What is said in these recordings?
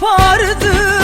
ne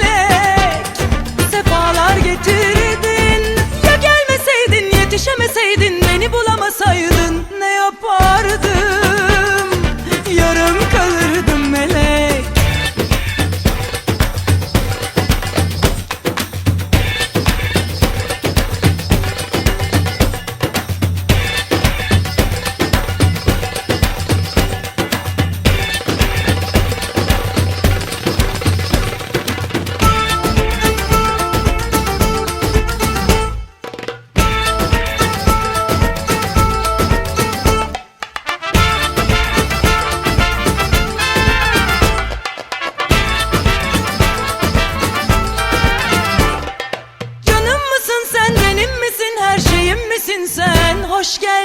hoş geldin.